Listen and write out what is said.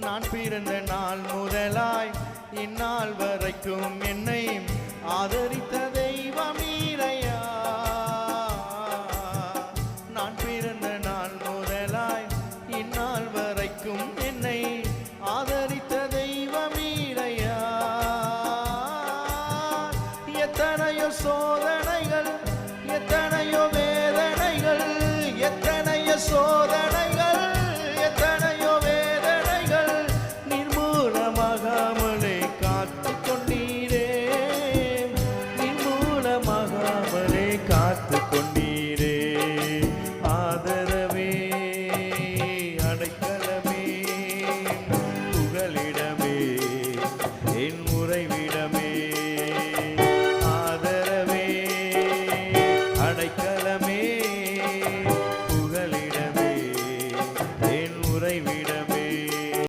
நான் பிறந்த நாள் முதலாய் இந்நாள் வரைக்கும் என்னை ஆதரித்த தெய்வம் ஈரையா நான் பிறந்த நாள் முதலாய் இந்நாள் வரைக்கும் என்னை ஆதரித்த தெய்வம் ஈரையா எத்தனையோ சோதனைகள் பார்த்து